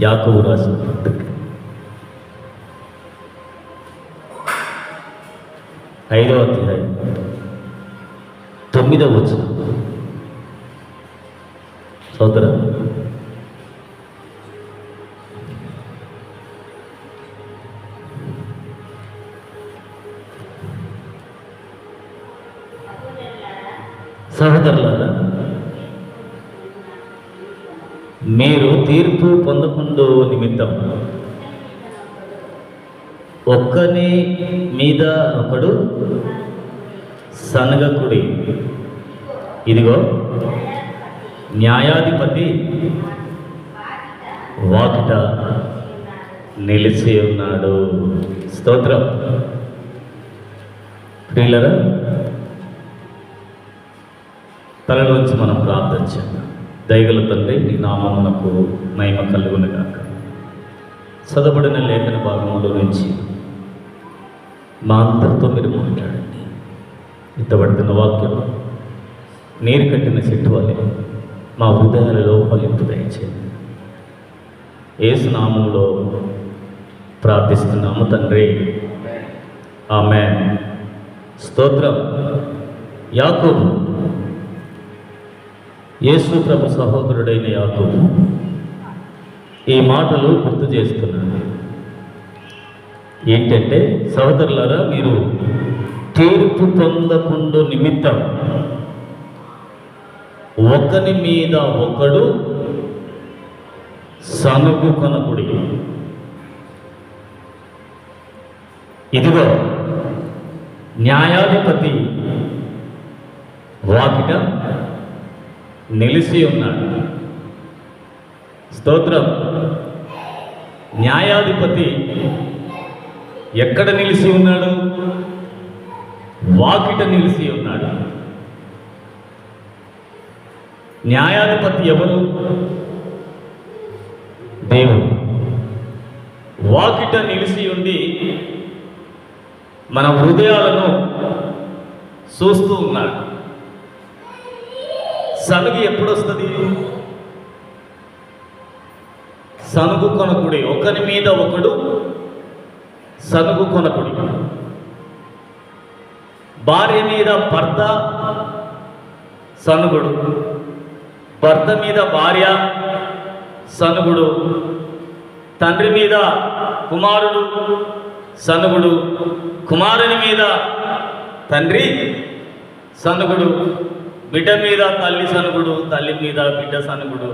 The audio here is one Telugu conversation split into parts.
యాకోబు రాసిన పత్రిక. ఐదవ అధ్యాయం. తొమ్మిదవ వచ్చిన సోదర సహోదరులారా మీరు తీర్పు పొందకుండా నిమిత్తం ఒక్కని మీద ఒకడు సనగకుడి. ఇదిగో న్యాయాధిపతి వాకిట నిలిచి ఉన్నాడు. స్తోత్రం. ప్రియులరా తలలోంచి మనం ప్రార్థన చేద్దాం. దయగల తండ్రి నీ నామమునకు మహిమ కలుగును గాక చదవబడిన లేఖన భాగంలో నుంచి మా అందరితో మీరు మాట్లాడండి. ఇంతబడుతున్న వాక్యం నీరు కట్టిన చెట్టు వలె మా హృదయాలలో ఫలింపు దయచేయండి. ఏసు నామంలో ప్రార్థిస్తున్నాము తండ్రి. ఆమె స్తోత్రం. యాకోబు యేసు ప్రభు సహోదరుడైన యాకోబు ఈ మాటలు గుర్తు చేస్తున్నాను ఏంటంటే సహోదరులారా మీరు తీర్పు పొందకుండా నిమిత్తం ఒకని మీద ఒకడు సనుగు కొనకుడి ఇదిగో న్యాయాధిపతి వాకిట నిలిచి ఉన్నాడు. స్తోత్రం. న్యాయాధిపతి ఎక్కడ నిలిచి ఉన్నాడు? వాకిట నిలిచి ఉన్నాడు. న్యాయాధిపతి ఎవరు? దేవుడు. వాకిట నిలిచి ఉండి మన హృదయాలను చూస్తూ ఉన్నాడు. సనుగు ఎప్పుడు వస్తుంది సనుగు కొనకుడి. ఒకరి మీద ఒకడు సనుగు కొనకుడి. భార్య మీద భర్త సనుగుడు. భర్త మీద భార్య సనుగుడు. తండ్రి మీద కుమారుడు సనుగుడు. కుమారుని మీద తండ్రి సనుగుడు. బిడ్డ మీద తల్లి సనుగుడు తల్లి మీద బిడ్డ సనుగుడు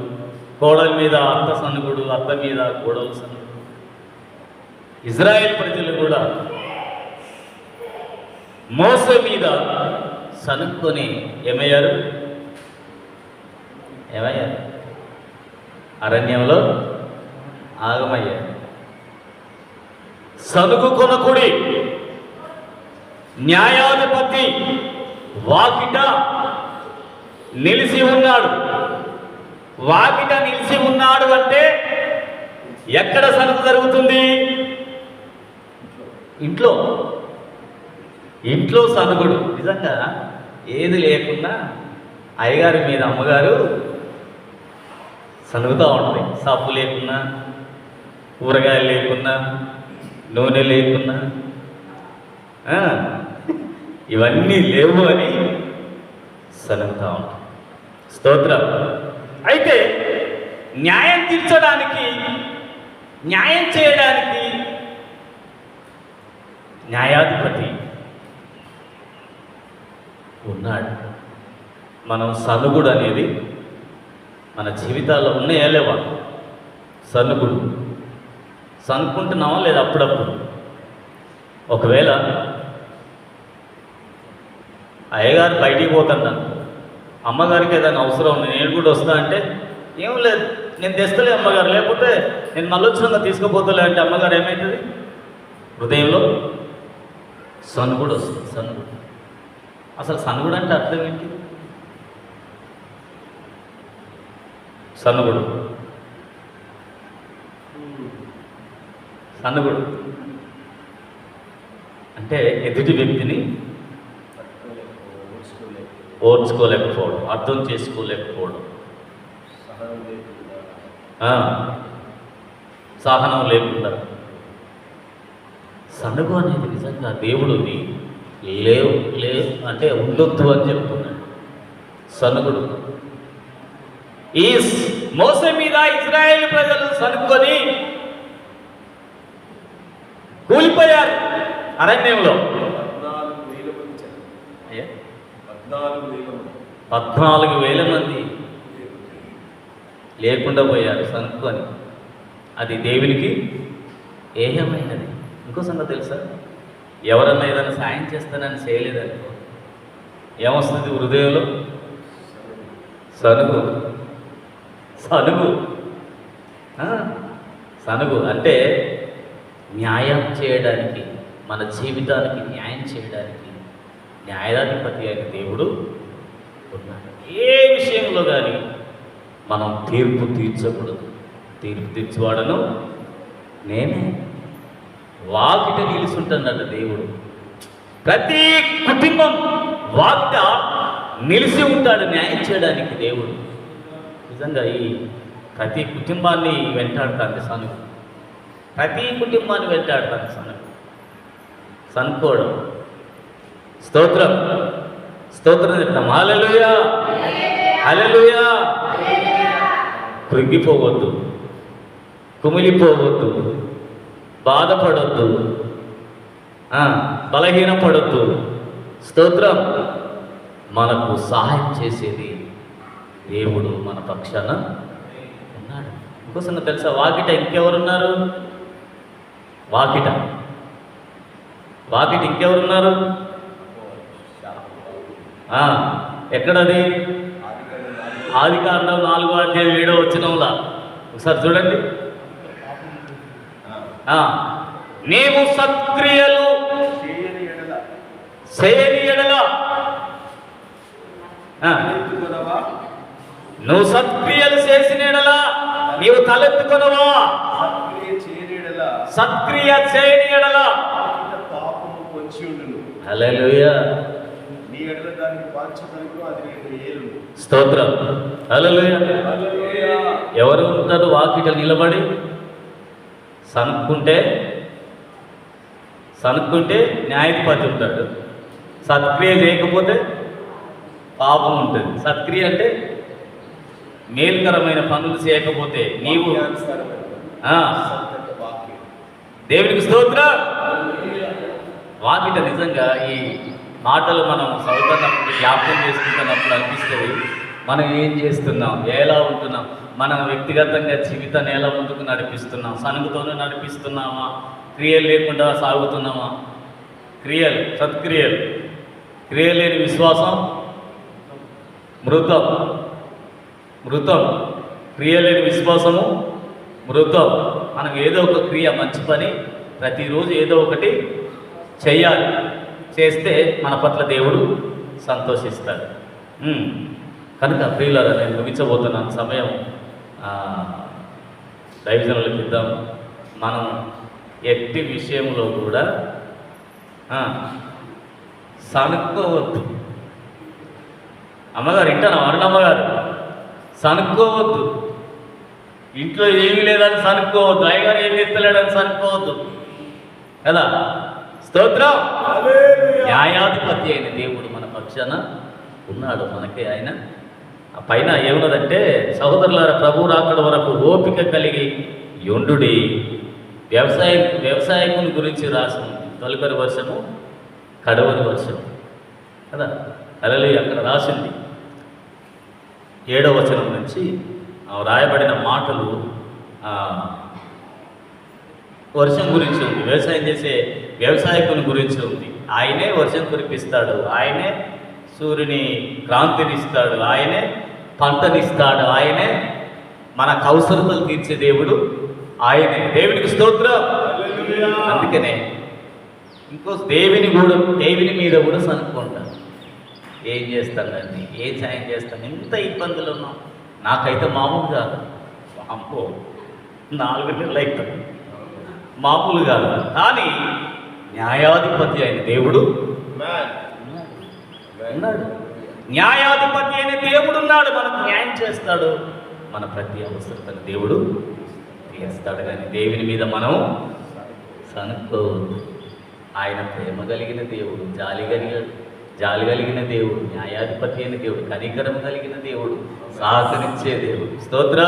కోడల మీద అత్త సనుగుడు అత్త మీద కోడలు సనుగుడు. ఇజ్రాయెల్ ప్రజలు కూడా మోస మీద సనుక్కొని ఏమయ్యారు? ఏమయ్యారు? అరణ్యంలో ఆగమయ్యారు. సనుగు కొనకుడి న్యాయాధిపతి వాకిట నిలిచి ఉన్నాడు. వాకిట నిలిచి ఉన్నాడు అంటే ఎక్కడ సనుగు జరుగుతుంది? ఇంట్లో. ఇంట్లో సనుగుడు. నిజంగా ఏది లేకుండా అయ్యగారి మీద అమ్మగారు సనుగుతూ ఉంటుంది. సబ్బు లేకున్నా కూరగాయలు లేకున్నా నూనె లేకున్నా. ఇవన్నీ లేవు అని సనుగుతూ ఉంటాం స్తోత్రం. అయితే న్యాయం తీర్చడానికి న్యాయం చేయడానికి న్యాయాధిపతి ఉన్నాడు. మనం సనుగుడు అనేది మన జీవితాల్లో ఉన్నాయా లేవా? సనుగుడు. సనుకుంటున్నామా లేదా అప్పుడప్పుడు? ఒకవేళ అయ్యగారు బయటికి పోతున్నాను అమ్మగారికి ఏదైనా అవసరం ఉంది నేను కూడా వస్తా అంటే ఏం లేదు నేను తెస్తలే అమ్మగారు లేకపోతే నేను మళ్ళీ తీసుకుపోతలే అంటే అమ్మగారు ఏమవుతుంది హృదయంలో కూడా వస్తుంది సనుగుడు అసలు సనుగుడు అంటే అర్థం ఏంటి? సనుగుడు సనుగుడు అంటే ఎదుటి వ్యక్తిని ఓర్చుకోలేకపోవడం అర్థం చేసుకోలేకపోవడం. సహనం లేకుండా. సనుగు అనేది నిజంగా దేవుడిని లేవు లేవు అంటే ఉండొద్దు అని చెప్తున్నాడు. సనుగుడు. ఈ మోస మీద ఇజ్రాయేల్ ప్రజలు సనుక్కొని కూలిపోయారు అరణ్యంలో పద్నాలుగు వేల మంది చనిపోయారు. అయ్యా, పద్నాలుగు వేల మంది. లేకుండా పోయారు సనుక్కొని అది దేవునికి ఏహమైనది. ఇంకో సంగతి తెలుసా? ఎవరన్నా ఏదైనా సాయం చేస్తానని చేయలేదనుకో ఏమొస్తుంది హృదయంలో? సనుగు. సనుగు. సనుగు. అంటే న్యాయం చేయడానికి మన జీవితానికి న్యాయం చేయడానికి న్యాయాధిపతి అయిన దేవుడు ఉన్నాడు. ఏ విషయంలో కానీ మనం తీర్పు తీర్చకూడదు. తీర్పు తీర్చువాడను నేనే. వాకిట నిలుచుంటున్నాడు దేవుడు. ప్రతి కుటుంబం వాకిట నిలిచి ఉంటాడు న్యాయం చేయడానికి దేవుడు. నిజంగా ఈ ప్రతి కుటుంబాన్ని వెంటాడుతుంది సనుగు ప్రతి కుటుంబాన్ని వెంటాడుతుంది సనుగు సనుకోవడం స్తోత్రం. స్తోత్రం చెప్తాం. హల్లెలూయా. హల్లెలూయా. కృంగిపోవద్దు. కుమిలిపోవద్దు. బాధపడొద్దు. బలహీనపడొద్దు. స్తోత్రం. మనకు సహాయం చేసేది దేవుడు మన పక్షాన ఉన్నాడు. ఇంకోసం తెలుసా వాకిట ఇంకెవరున్నారు? వాకిట. వాకిట ఇంకెవరున్నారు? ఎక్కడది? ఆది కాండం నాలుగో అధ్యాయం ఏడో వచ్చినంలా ఒకసారి చూడండి. నీవు సత్క్రియలు చేయని ఎడల. నువ్వు సత్క్రియలు చేసిన ఎడల నీవు తలెత్తుకొనవా సత్క్రియ చేయని ఎడల. పాపము పొంచి ఎడల దానికి అది స్తోత్రం. హల్లెలూయా. ఎవరు ఉంటారు? వాకిట నిలబడి సనుక్కుంటే సనుక్కుంటే న్యాయధిపతి ఉంటాడు. సత్క్రియ చేయకపోతే పాపం ఉంటుంది. సత్క్రియ అంటే మేలుకరమైన పనులు చేయకపోతే నీవు. దేవునికి స్తోత్రం. వాకిట నిజంగా ఈ మాటలు మనం చదువుతున్నప్పుడు జ్ఞాపకం చేసుకుంటున్నప్పుడు అనిపిస్తుంది మనం ఏం చేస్తున్నాం ఎలా ఉంటున్నాం మనం వ్యక్తిగతంగా జీవితాన్ని ఎలా ముందుకు నడిపిస్తున్నాం సనుగుతోనే నడిపిస్తున్నామా క్రియలు లేకుండా సాగుతున్నామా? క్రియలు సత్క్రియలు. క్రియ లేని విశ్వాసం? మృతం. మృతం. క్రియ లేని విశ్వాసము? మృతం. మనం ఏదో ఒక క్రియ మంచి పని ప్రతిరోజు ఏదో ఒకటి చెయ్యాలి. చేస్తే మన పట్ల దేవుడు సంతోషిస్తాడు. కనుక ప్రియులారా నేను ముగించబోతున్నాను సమయం. ఆ, దైవజనులకు ఇద్దాం. మనం ఎట్టి విషయంలో కూడా సనుక్కోవద్దు అమ్మగారు ఇంటాను అరుణమ్మగారు సనుక్కోవద్దు ఇంట్లో ఏమీ లేదని సనుక్కోవద్దు అయ్యగారు ఏం ఎత్తలేడని సనుక్కోవద్దు కదా? స్తోత్రం. న్యాయాధిపతి అయిన దేవుడు మన పక్షాన ఉన్నాడు మనకే ఆయన. ఆ పైన ఏమున్నదంటే సహోదరులారా ప్రభు రాకడ వరకు ఓపిక కలిగి యొండుడి. వ్యవసాయ వ్యవసాయకుని గురించి రాసి ఉంది తొలకరి వర్షము కడవరి వర్షము. కదా? అలలి అక్కడ రాసింది. ఏడవ వచనం నుంచి రాయబడిన మాటలు వర్షం గురించి ఉంది. వ్యవసాయం చేసే వ్యవసాయకుని గురించి ఉంది. ఆయనే వర్షం కురిపిస్తాడు. ఆయనే సూర్యుని క్రాంతినిస్తాడు. ఆయనే పంటనిస్తాడు. ఆయనే మన కౌసరతలు తీర్చే దేవుడు. ఆయనే. దేవునికి స్తోత్రం. అందుకనే ఇంకో దేవుని కూడా దేవుని మీద కూడా సనుక్కుంటాను ఏం చేస్తానండి ఏం సాయం చేస్తాను ఎంత ఇబ్బందులు ఉన్నాం. నాకైతే మామూలు కాదు. అమ్మో నాలుగు నెలలు అవుతుంది మామూలు కాదు. కానీ న్యాయాధిపతి అయిన దేవుడు. ఉన్నాడు. న్యాయాధిపతి అయిన దేవుడు ఉన్నాడు. మనకు న్యాయం చేస్తాడు. మన ప్రతి అవసరతను దేవుడు తీరుస్తాడు. కానీ దేవుని మీద మనం సనుక్కోవద్దు. ఆయన ప్రేమ కలిగిన దేవుడు జాలి కలిగిన జాలి కలిగిన దేవుడు న్యాయాధిపతి అయిన దేవుడు కనికరం కలిగిన దేవుడు సహకరించే దేవుడు. స్తోత్రం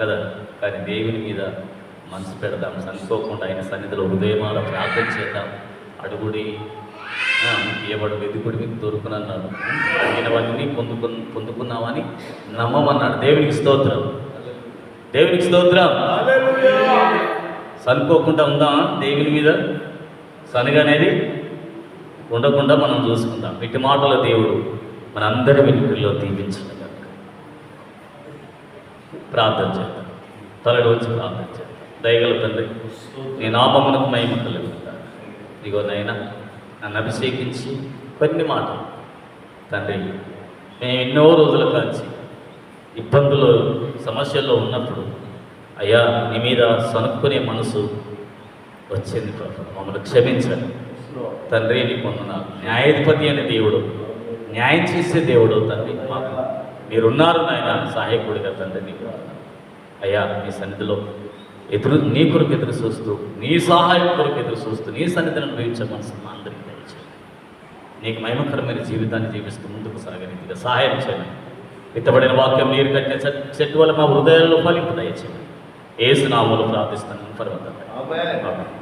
కదా? కానీ దేవుని మీద మనసు పెడదాం చనిపోకుండా ఆయన సన్నిధిలో హృదయమాల ప్రార్థన చేద్దాం. అడుగుడి ఏవాడు వెతుకుడి మీకు దొరుకునన్నాడు. అడిగినవన్నీ పొందుకు పొందుకున్నామని నమ్మమన్నాడు. దేవునికి స్తోత్రం. దేవునికి స్తోత్రం. చనిపోకుండా ఉందా దేవుని మీద? సనుగు అనేది ఉండకుండా మనం చూసుకుందాం. ఇటు మాటల దేవుడు మనందరి వెనుకల్లో దీవించడం. ప్రార్థన చేద్దాం. తలడు వచ్చి ప్రార్థన చేద్దాం. దయగల తండ్రి నీ నామమునకు మహిమ కలుగుతా ఇగో నైనా నన్ను అభిషేకించి కొన్ని మాటలు. తండ్రి మేము ఎన్నో రోజుల కాంచి ఇబ్బందులు సమస్యల్లో ఉన్నప్పుడు అయ్యా నీ మీద సనుక్కునే మనసు వచ్చింది మమ్మల్ని క్షమించండి. తండ్రి నీ పొందున్నారు న్యాయాధిపతి అనే దేవుడు న్యాయం చేసే దేవుడు తండ్రి. మాకు మీరున్నారు నాయన సహాయకుడిగా తండ్రి నీకు. అయ్యా మీ సన్నిధిలో ఎదురు నీ కొరకు ఎదురు చూస్తూ నీ సహాయం కొరకు ఎదురు చూస్తూ నీ సన్నిధిని అనుభవించే మనసు మా అందరికీ దయచేయండి. నీకు మహిమకరమైన జీవితాన్ని జీవిస్తూ ముందుకు సాగరీతిగా సహాయం చేయండి. విత్తబడిన వాక్యం నీరు కట్టిన చెట్- చెట్టు వల్ల మా హృదయాల్లో ఫలింపు దయచేయండి. ఏసునామూలు ప్రార్థిస్తున్నాను పర్వతం.